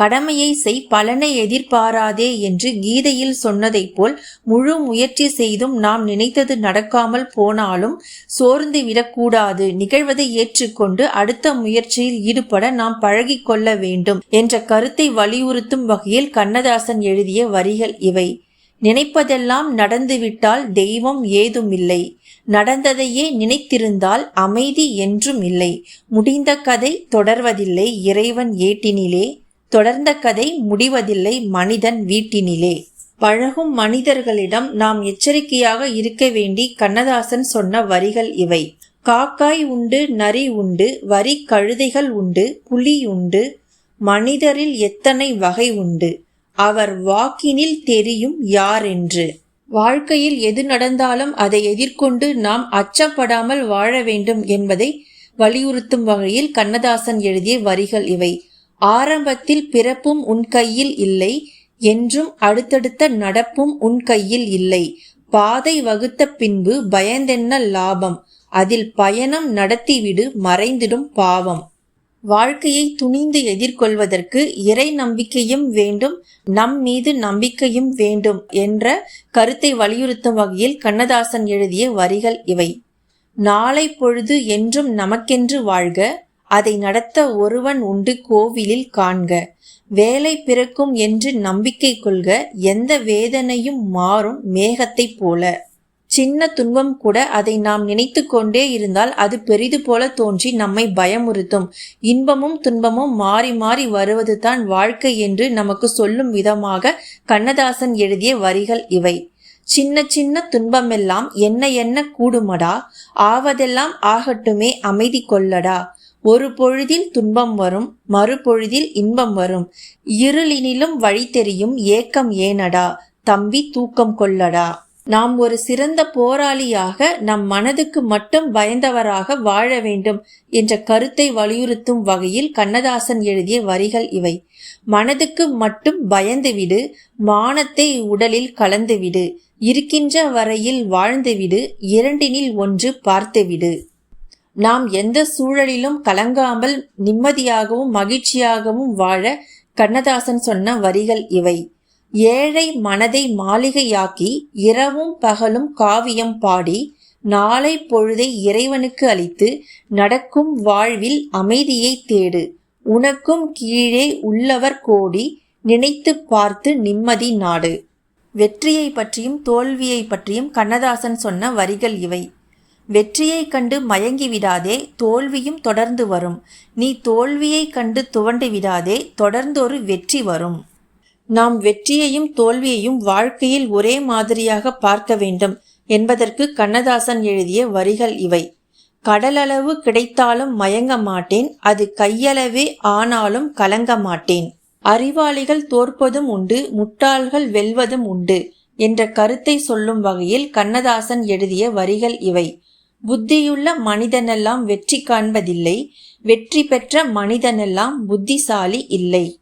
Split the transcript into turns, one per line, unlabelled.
கடமையை செய் பலனை எதிர்பாராதே என்று கீதையில் சொன்னதைப் போல் முழு முயற்சி செய்தும் நாம் நினைத்தது நடக்காமல் போனாலும் சோர்ந்து விடக்கூடாது. நிகழ்வதை ஏற்றுக்கொண்டு அடுத்த முயற்சியில் ஈடுபட நாம் பழகிக்கொள்ள வேண்டும் என்ற கருத்தை வலியுறுத்தும் வகையில் கண்ணதாசன் எழுதிய வரிகள் இவை. நினைப்பதெல்லாம் நடந்துவிட்டால் தெய்வம் ஏதுமில்லை. நடந்ததையே நினைத்திருந்தால் அமைதி என்றும் இல்லை முடிந்த கதை தொடர்வதில்லை. இறைவன் ஏட்டினிலே தொடர்ந்த கதை முடிவதில்லை மனிதன் வீட்டினிலே. பழகும் மனிதர்களிடம் நாம் எச்சரிக்கையாக இருக்க வேண்டி கண்ணதாசன் சொன்ன வரிகள் இவை. காக்காய் உண்டு நரி உண்டு வரி கழுதைகள் உண்டு புலி உண்டு மனிதரில் எத்தனை வகை உண்டு. அவர் வாக்கினில் தெரியும் யாரென்று. வாழ்க்கையில் எது நடந்தாலும் அதை எதிர்கொண்டு நாம் அச்சப்படாமல் வாழ வேண்டும் என்பதை வலியுறுத்தும் வகையில் கண்ணதாசன் எழுதிய வரிகள் இவை. ஆரம்பத்தில் பிறப்பும் உன் கையில் இல்லை என்றும் அடுத்தடுத்த நடப்பும் உன் கையில் இல்லை. பாதை வகுத்த பின்பு பயந்தென்ன லாபம்? அதில் பயணம் நடத்திவிடு மறைந்திடும் பாவம். வாழ்க்கையை துணிந்து எதிர்கொள்வதற்கு இறை நம்பிக்கையும் வேண்டும் நம் மீது நம்பிக்கையும் வேண்டும் என்ற கருத்தை வலியுறுத்தும் வகையில் கண்ணதாசன் எழுதிய வரிகள் இவை. நாளை பொழுது என்றும் நமக்கென்று வாழ்க அதை நடத்த ஒருவன் உண்டு கோவிலில் காண்க. வேலை பிறக்கும் என்று நம்பிக்கை கொள்க. எந்த வேதனையும் மாறும் மேகத்தைப் போல. சின்ன துன்பம் கூட அதை நாம் நினைத்து கொண்டே இருந்தால் அது பெரிது போல தோன்றி நம்மை பயமுறுத்தும். இன்பமும் துன்பமும் மாறி மாறி வருவது தான் வாழ்க்கை என்று நமக்கு சொல்லும் விதமாக கண்ணதாசன் எழுதிய வரிகள் இவை. சின்ன சின்ன துன்பமெல்லாம் என்ன என்ன கூடுமடா? ஆவதெல்லாம் ஆகட்டுமே அமைதி கொள்ளடா. ஒரு பொழுதில் துன்பம் வரும் மறுபொழுதில் இன்பம் வரும். இருளினிலும் வழி தெரியும் ஏக்கம் ஏனடா தம்பி தூக்கம் கொள்ளடா. நாம் ஒரு சிறந்த போராளியாக நம் மனதுக்கு மட்டும் பயந்தவராக வாழ வேண்டும் என்ற கருத்தை வலியுறுத்தும் வகையில் கண்ணதாசன் எழுதிய வரிகள் இவை. மனதுக்கு மட்டும் பயந்துவிடு மானத்தை உடலில் கலந்துவிடு இருக்கின்ற வரையில் வாழ்ந்துவிடு இரண்டினில் ஒன்று பார்த்துவிடு நாம் எந்த சூழலிலும் கலங்காமல் நிம்மதியாகவும் மகிழ்ச்சியாகவும் வாழ கண்ணதாசன் சொன்ன வரிகள் இவை. ஏழை மனதை மாளிகையாக்கி இரவும் பகலும் காவியம் பாடி நாளை பொழுதை இறைவனுக்கு அளித்து நடக்கும் வாழ்வில் அமைதியை தேடு. உனக்கும் கீழே உள்ளவர் கோடி நினைத்து பார்த்து நிம்மதி நாடு. வெற்றியை பற்றியும் தோல்வியை பற்றியும் கண்ணதாசன் சொன்ன வரிகள் இவை. வெற்றியைக் கண்டு மயங்கி விடாதே தோல்வியும் தொடர்ந்து வரும். நீ தோல்வியைக் கண்டு துவண்டு விடாதே தொடர்ந்தொரு வெற்றி வரும். நாம் வெற்றியையும் தோல்வியையும் வாழ்க்கையில் ஒரே மாதிரியாக பார்க்க வேண்டும் என்பதற்கு கண்ணதாசன் எழுதிய வரிகள் இவை. கடலளவு கிடைத்தாலும் மயங்க மாட்டேன் அது கையளவே ஆனாலும் கலங்க மாட்டேன். அறிவாளிகள் தோற்பதும் உண்டு முட்டாள்கள் வெல்வதும் உண்டு என்ற கருத்தை சொல்லும் வகையில் கண்ணதாசன் எழுதிய வரிகள் இவை. புத்தியுள்ள மனிதனெல்லாம் வெற்றி காண்பதில்லை வெற்றி பெற்ற மனிதனெல்லாம் புத்திசாலி இல்லை.